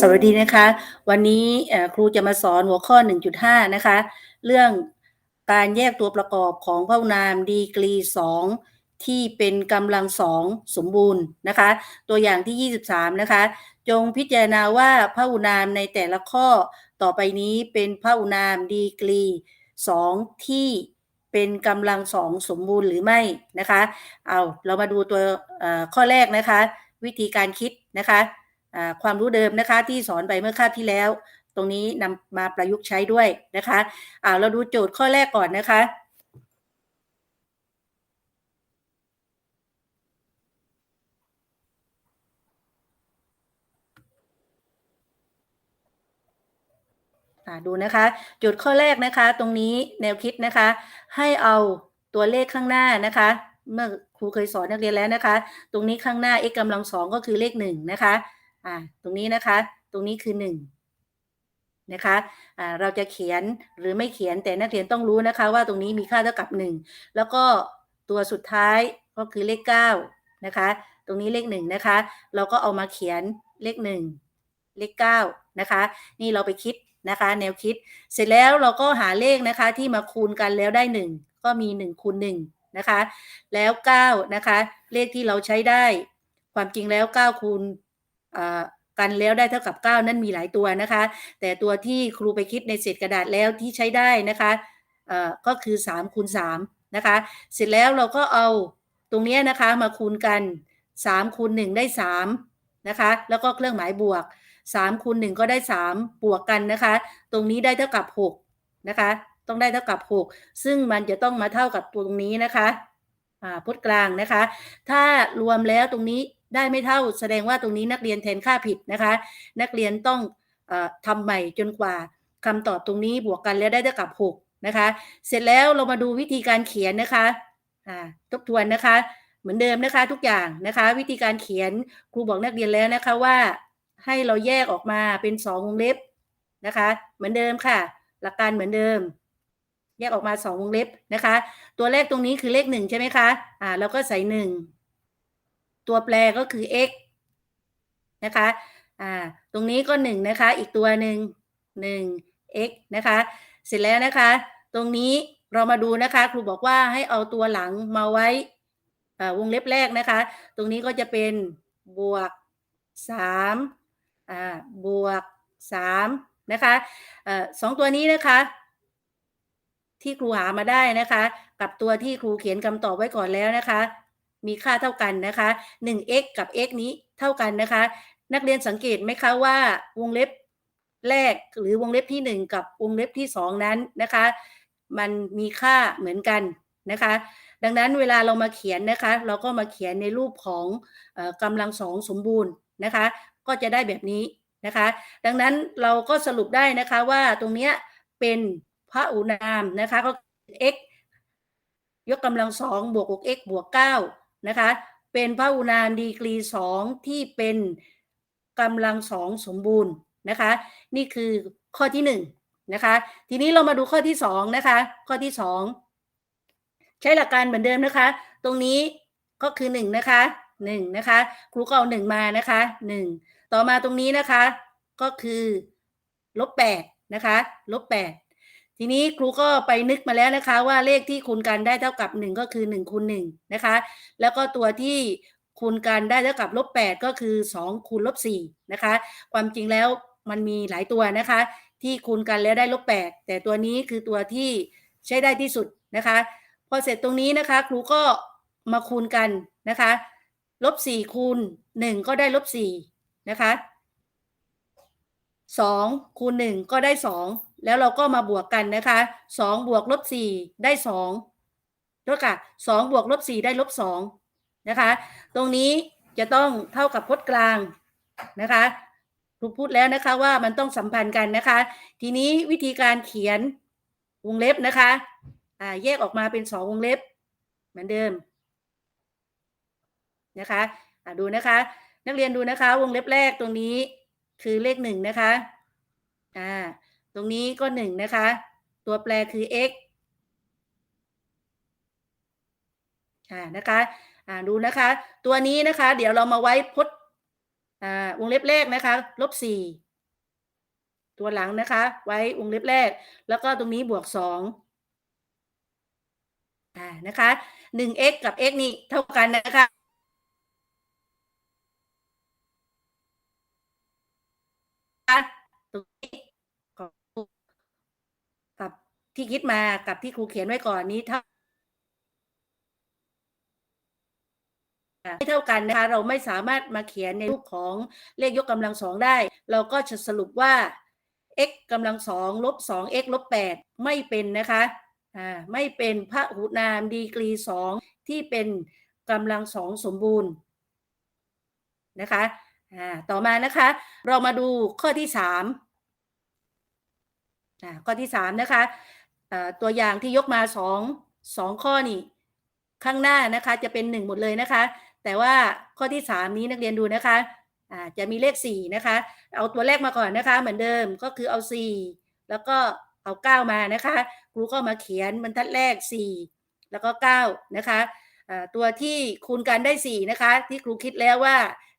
สวัสดีนะคะ วันนี้ครูจะมาสอนหัวข้อ 1.5 นะคะ เรื่องการแยกตัวประกอบของพหุนามดีกรี 2 ที่เป็นกำลังสองสมบูรณ์นะคะ ตัวอย่างที่ 23 นะคะ จงพิจารณาว่าพหุนามในแต่ละข้อต่อไปนี้เป็นพหุนามดีกรี 2 ที่เป็นกำลังสองสมบูรณ์หรือไม่นะคะ เอาเรามาดูตัวข้อแรกนะคะ วิธีการคิดนะคะ ความรู้เดิมนะคะที่สอนไปเมื่อคาบที่แล้ว ตรงนี้นำมาประยุกต์ใช้ด้วยนะคะเราดูโจทย์ข้อแรกก่อนนะคะดูนะคะโจทย์ข้อแรกนะคะ ตรงนี้แนวคิดนะคะ ให้เอาตัวเลขข้างหน้านะคะ เมื่อครูเคยสอนนักเรียนแล้วนะคะ ตรงนี้ข้างหน้า x กำลังสองก็คือเลขหนึ่งนะคะ อ่าตรงนี้นะคะ ตรงนี้คือหนึ่งนะคะอ่าเราจะเขียนหรือไม่เขียนแต่นักเรียนต้องรู้นะคะ ว่าตรงนี้มีค่าเท่ากับหนึ่งแล้วก็ตัวสุดท้ายก็คือเลขเก้านะคะ ตรงนี้เลขหนึ่งนะคะ เราก็เอามาเขียนเลขหนึ่งเลขเก้านะคะ นี่เราไปคิดนะคะ แนวคิด เสร็จแล้วเราก็หาเลขนะคะที่มาคูณกันแล้วได้หนึ่งก็มีหนึ่งคูณหนึ่งนะคะ แล้วเก้านะคะ เลขที่เราใช้ได้ ความจริงแล้วเก้าคูณ กันแล้วได้เท่ากับเก้านั้นมีหลายตัวนะคะ แต่ตัวที่ครูไปคิดในเศษกระดาษแล้วที่ใช้ได้นะคะก็คือ3คูณ3นะคะ เสร็จแล้วเราก็เอาตรงนี้นะคะมาคูณกัน3คูณ1ได้3นะคะ แล้วก็เครื่องหมายบวก3คูณ1ก็ได้ 3 บวกกันนะคะ ตรงนี้ได้เท่ากับ6นะคะ ต้องได้เท่ากับ 6 ซึ่งมันจะต้องมาเท่ากับตรงนี้นะคะพจน์กลางนะคะ ถ้ารวมแล้วตรงนี้ ได้ไม่เท่า แสดงว่าตรงนี้นักเรียนแทนค่าผิดนะคะ นักเรียนต้องออทำใหม่จนกว่าคำตอบตรงนี้บวกกันแล้วได้เท่ากับ 6 นะคะ เสร็จแล้วเรามาดูวิธีการเขียนนะคะอ่าทบทวนนะคะ เหมือนเดิมนะคะทุกอย่างนะคะ วิธีการเขียนครูบอกนักเรียนแล้วนะคะว่าให้เราแยกออกมาเป็น2วงเล็บนะคะ เหมือนเดิมค่ะ หลักการเหมือนเดิม แยกออกมา2วงเล็บนะคะ ตัวเลขตรงนี้คือเลขหนึ่งใช่ไหมคะอ่าเราก็ใส่หนึ่ง ตัวแปรก็คือ x นะคะ อ่า ตรงนี้ก็หนึ่งนะคะ อีกตัวหนึ่งหนึ่ง x นะคะ เสร็จแล้วนะคะ ตรงนี้เรามาดูนะคะ ครูบอกว่าให้เอาตัวหลังมาไว้อ่าวงเล็บแรกนะคะ ตรงนี้ก็จะเป็นบวกสามอ่า บวกสามนะคะอ่อสองตัวนี้นะคะ ที่ครูหามาได้นะคะ กับตัวที่ครูเขียนคำตอบไว้ก่อนแล้วนะคะ มีค่าเท่ากันนะคะ 1x กับ x นี้เท่ากันนะคะ นักเรียนสังเกตไหมคะว่าวงเล็บแรกหรือวงเล็บที่ 1 กับวงเล็บที่ 2 นั้นนะคะ มันมีค่าเหมือนกันนะคะ ดังนั้นเวลาเรามาเขียนนะคะ เราก็มาเขียนในรูปของออกำลังสองสมบูรณ์นะคะ ก็จะได้แบบนี้นะคะ ดังนั้นเราก็สรุปได้นะคะว่าตรงเนี้ยเป็นพระอุนามนะคะก็ x ยกกำลังสองบวก 6x บวก 9 นะคะ เป็นพระอุนามดีกรีสองที่เป็นกำลังสองสมบูรณ์นะคะ นี่คือข้อที่หนึ่งนะคะ ทีนี้เรามาดูข้อที่สองนะคะ ข้อที่สองใช้หลักการเหมือนเดิมนะคะ ตรงนี้ก็คือหนึ่งนะคะหนึ่งนะคะครูก็เอาหนึ่งมานะคะหนึ่งต่อมาตรงนี้นะคะ ก็คือลบแปดนะคะลบแปด ทีนี้ครูก็ไปนึกมาแล้วนะคะ ว่าเลขที่คูณกันได้เท่ากับ 1 ก็คือ1คูณ1นะคะ แล้วก็ตัวที่คูณกันได้เท่ากับลบ8ก็คือ 2คูณลบ4นะคะ ความจริงแล้วมันมีหลายตัวนะคะ ที่คูณกันแล้วได้ลบ8แต่ตัวนี้คือตัวที่ใช้ได้ที่สุดนะคะ พอเสร็จตรงนี้นะคะครูก็มาคูณกันนะคะลบ4คูณ1ก็ได้ลบ4นะคะ2คูณ1ก็ได้2 แล้วเราก็มาบวกกันนะคะ2บวกลบ4ได้2ด้วยค่ะ2บวกลบ4ได้ลบ2นะคะ ตรงนี้จะต้องเท่ากับพจน์กลางนะคะครูพูดแล้วนะคะว่ามันต้องสัมพันธ์กันนะคะ ทีนี้วิธีการเขียนวงเล็บนะคะอ่าแยกออกมาเป็นสองวงเล็บ เหมือนเดิมนะคะอ่าดูนะคะ นักเรียนดูนะคะ วงเล็บแรกตรงนี้คือเลขหนึ่งนะคะอ่า ตรงนี้ก็หนึ่งนะคะ ตัวแปรคือ x อ่านะคะอ่าดูนะคะ ตัวนี้นะคะ เดี๋ยวเรามาไว้พจน์อ่าวงเล็บแรกนะคะลบสี่ตัวหลังนะคะ ไว้วงเล็บแรก แล้วก็ตรงนี้บวกสองอ่านะคะหนึ่ง x กับ x นี่เท่ากันนะคะตรงนี้กับ ที่คิดมากับที่ครูเขียนไว้ก่อนนี้เท่าไม่เท่ากันนะคะเราไม่สามารถมาเขียนในรูปของเลขยกกำลังสองได้ เราก็จะสรุปว่า x กำลังสองลบสอง x ลบแปดไม่เป็นนะคะอ่าไม่เป็นพระหุนามดีกรีสองที่เป็นกำลังสองสมบูรณ์นะคะอ่าต่อมานะคะ เรามาดูข้อที่สามอ่าข้อที่สามนะคะ ตัวอย่างที่ยกมาสองสองข้อนี่ข้างหน้านะคะจะเป็นหนึ่งหมดเลยนะคะ แต่ว่าข้อที่สามนี้นักเรียนดูนะคะอ่าจะมีเลขสี่นะคะ เอาตัวแรกมาก่อนนะคะ เหมือนเดิมก็คือเอาสี่แล้วก็เอาเก้ามานะคะ ครูก็มาเขียนบรรทัดแรกสี่แล้วก็เก้านะคะตัวที่คูณกันได้สี่นะคะ ที่ครูคิดแล้วว่า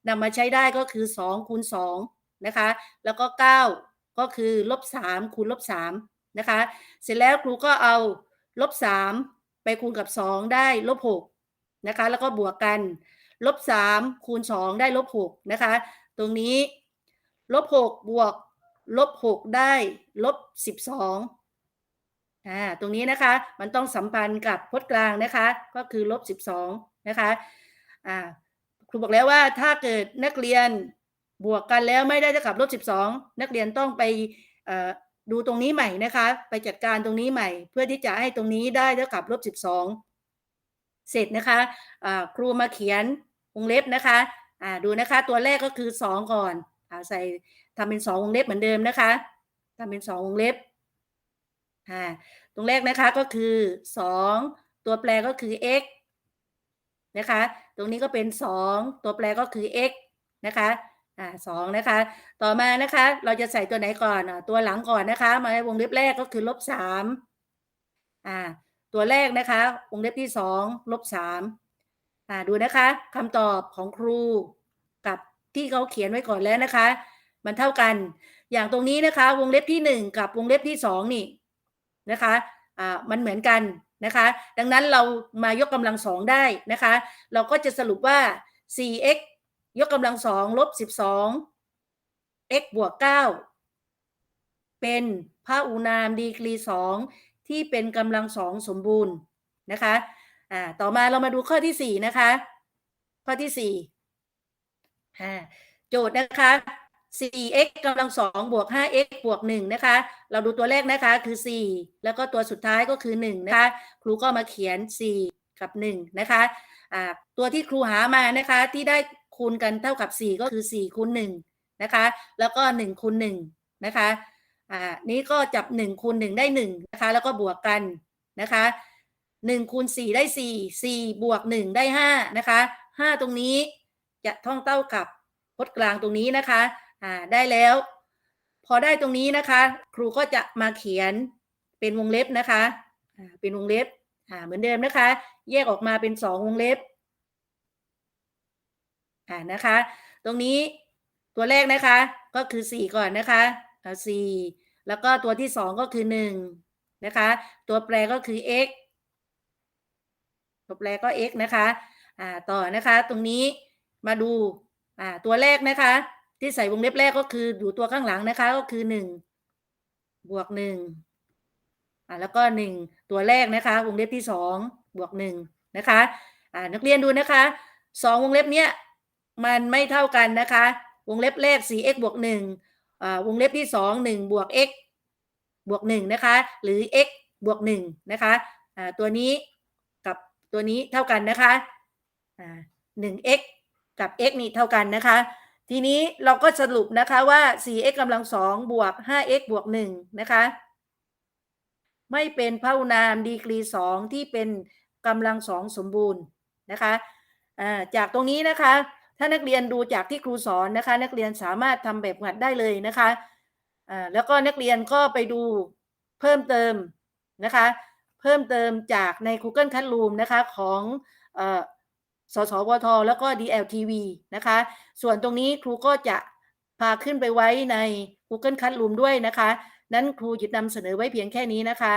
นำมาใช้ได้ก็คือสองคูณสองนะคะ แล้วก็เก้าก็คือลบสามคูณลบสาม นะคะ เสร็จแล้วครูก็เอาลบสามไปคูณกับสองได้ลบหกนะคะ แล้วก็บวกกันลบสามคูณสองได้ลบหกนะคะ ตรงนี้ลบหกบวกลบหกได้ลบสิบสองอ่าตรงนี้นะคะมันต้องสัมพันธ์กับพจน์กลางนะคะ ก็คือลบสิบสองนะคะอ่าครูบอกแล้วว่าถ้าเกิดนักเรียนบวกกันแล้วไม่ได้เท่ากับลบสิบสองนักเรียนต้องไป ดูตรงนี้ใหม่นะคะ ไปจัดการตรงนี้ใหม่ เพื่อที่จะให้ตรงนี้ได้เท่ากับลบสิบสองเสร็จนะคะอ่าครูมาเขียนวงเล็บนะคะอ่าดูนะคะตัวแรกก็คือสองก่อนอใส่ทำเป็นสองวงเล็บเหมือนเดิมนะคะทำเป็นสองวงเล็บตรงแรกนะคะก็คือสองตัวแปรก็คือ x นะคะ ตรงนี้ก็เป็นสองตัวแปรก็คือ x นะคะ อ่าสองนะคะ ต่อมานะคะ เราจะใส่ตัวไหนก่อนอ่าตัวหลังก่อนนะคะ มาในวงเล็บแรกก็คือลบสามอ่า ตัวแรกนะคะ วงเล็บที่สองลบสามอ่าดูนะคะคำตอบของครูกับที่เขาเขียนไว้ก่อนแล้วนะคะ มันเท่ากัน อย่างตรงนี้นะคะ วงเล็บที่หนึ่งกับวงเล็บที่สองนี่นะคะอ่ามันเหมือนกันนะคะ ดังนั้นเรามายกกำลังสองได้นะคะ เราก็จะสรุปว่า 4x ยกกำลังสองลบสิบสอง x บวกเก้าเป็นพระอุณามดีกรีสองที่เป็นกำลังสองสมบูรณ์นะคะอ่าต่อมาเรามาดูข้อที่สี่นะคะ ข้อที่สี่อ่าโจทย์นะคะ 4x กำลังสองบวก 5x บวก1นะคะ เราดูตัวแรกนะคะคือ 4 แล้วก็ตัวสุดท้ายก็คือ 1 นะคะ ครูก็มาเขียน 4 กับ 1 นะคะอ่าตัวที่ครูหามานะคะที่ได้ คูณกันเท่ากับ 4 ก็คือ 4คูณ1นะคะ แล้วก็1คูณ1นะคะ อ่า นี้ก็จับ1คูณ1ได้1นะคะ แล้วก็บวกกันนะคะ1คูณ4ได้ 4 4 บวก 1 ได้ 5 นะคะ 5 ตรงนี้จะท่องเท่ากับพจน์กลางตรงนี้นะคะ อ่า ได้แล้ว พอได้ตรงนี้นะคะ ครูก็จะมาเขียนเป็นวงเล็บนะคะ อ่า เป็นวงเล็บ อ่า เหมือนเดิมนะคะ แยกออกมาเป็นสองวงเล็บ อ่านะคะ ตรงนี้ตัวแรกนะคะ ก็คือสี่ก่อนนะคะอ่าสี่แล้วก็ตัวที่สองก็คือหนึ่งนะคะ ตัวแปรก็คือ x ตัวแปรก็ x นะคะอ่าต่อนะคะตรงนี้มาดูอ่าตัวแรกนะคะ ที่ใส่วงเล็บแรกก็คืออยู่ตัวข้างหลังนะคะก็คือหนึ่งบวกหนึ่งอ่าแล้วก็หนึ่งตัวแรกนะคะ วงเล็บที่สองบวกหนึ่งนะคะอ่านักเรียนดูนะคะสองวงเล็บเนี้ย มันไม่เท่ากันนะคะ วงเล็บแรก 4x บวกหนึ่งอ่าวงเล็บที่สองหนึ่งบวก x บวกหนึ่งนะคะ หรือ x บวกหนึ่งนะคะตัวนี้กับตัวนี้เท่ากันนะคะอ่าหนึ่ง x กับ x นี่เท่ากันนะคะ ทีนี้เราก็สรุปนะคะว่า 4x กำลังสองบวก 5x บวก1นะคะ ไม่เป็นพหุนามดีกรีสองที่เป็นกำลังสองสมบูรณ์นะคะจากตรงนี้นะคะ ถ้านักเรียนดูจากที่ครูสอนนะคะ นักเรียนสามารถทำแบบหัดได้เลยนะคะอ่าแล้วก็นักเรียนก็ไปดูเพิ่มเติมนะคะ เพิ่มเติมจากใน Google Classroom นะคะของอสสวท แล้วก็ DLTV นะคะ ส่วนตรงนี้ครูก็จะพาขึ้นไปไว้ใน Google Classroom ด้วยนะคะ นั้นครูหยุดนำเสนอไว้เพียงแค่นี้นะคะ